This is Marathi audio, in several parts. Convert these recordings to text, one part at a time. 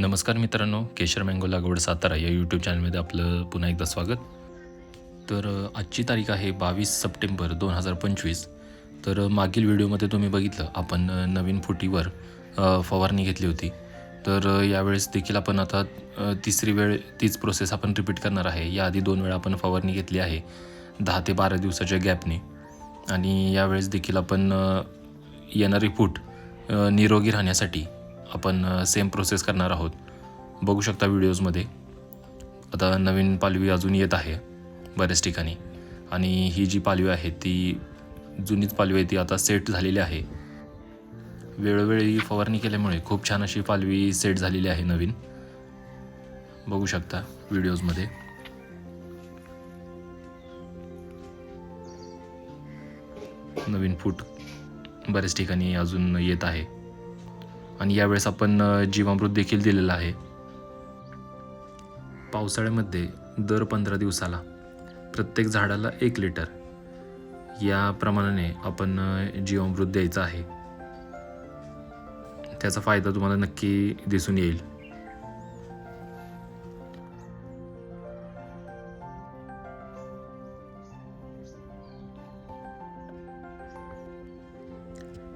नमस्कार मित्रांनो केशर मँगो लागवड सातारा या यूट्यूब चॅनलमध्ये आपलं पुन्हा एकदा स्वागत. तर आजची तारीख आहे बावीस सप्टेंबर दोन हजार पंचवीस. तर मागील व्हिडिओमध्ये तुम्ही बघितलं आपण नवीन फुटीवर फवारणी घेतली होती. तर यावेळेस देखील आपण आता तिसरी वेळ तीच प्रोसेस आपण रिपीट करणार आहे. याआधी दोन वेळा आपण फवारणी घेतली आहे दहा ते बारा दिवसाच्या गॅपने आणि यावेळेस देखील आपण येणारी फूट निरोगी राहण्यासाठी आपण सेम प्रोसेस करणार आहोत. बघू शकता व्हिडिओजमध्ये आता नवीन पालवी अजून येत आहे बऱ्याच ठिकाणी. आणि ही जी पालवी आहे ती जुनीच पालवी आहे ती आता सेट झालेली आहे. वेळोवेळी फवारणी केल्यामुळे खूप छान अशी पालवी सेट झालेली आहे नवीन. बघू शकता व्हिडिओजमध्ये नवीन फूट बऱ्याच ठिकाणी अजून येत आहे. आणि यावेळेस आपण जीवामृत देखील दिलेलं आहे. पावसाळ्यामध्ये दर पंधरा दिवसाला प्रत्येक झाडाला एक लिटर. या प्रमाणाने आपण जीवामृत द्यायचं आहे. त्याचा फायदा तुम्हाला नक्की दिसून येईल.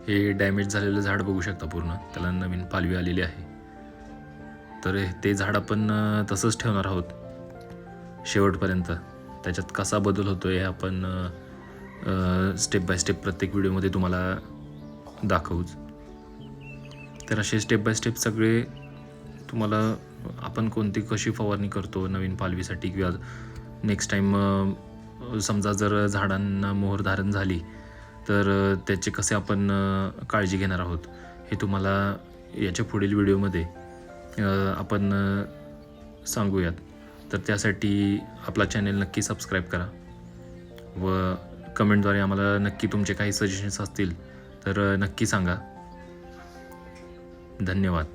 हे डॅमेज झालेलं झाड बघू शकता पूर्ण. त्याला नवीन पालवी आलेली आहे. तर ते झाड आपण तसंच ठेवणार आहोत. शेवटपर्यंत. त्याच्यात कसा बदल होतो हे आपण स्टेप बाय स्टेप प्रत्येक व्हिडिओमध्ये तुम्हाला दाखवूच. तर असे स्टेप बाय स्टेप सगळे तुम्हाला आपण कोणती कशी फवारणी करतो नवीन पालवीसाठी किंवा नेक्स्ट टाईम समजा जर झाडांना मोहर धारण झाली तर त्याचे कसे आपण काळजी घेणार आहोत हे तुम्हाला याच्या पुढील व्हिडिओमध्ये आपण सांगूयात. तर त्यासाठी आपला चॅनेल नक्की सबस्क्राईब करा व कमेंटद्वारे आम्हाला नक्की तुमचे काही सजेशन्स असतील तर नक्की सांगा. धन्यवाद.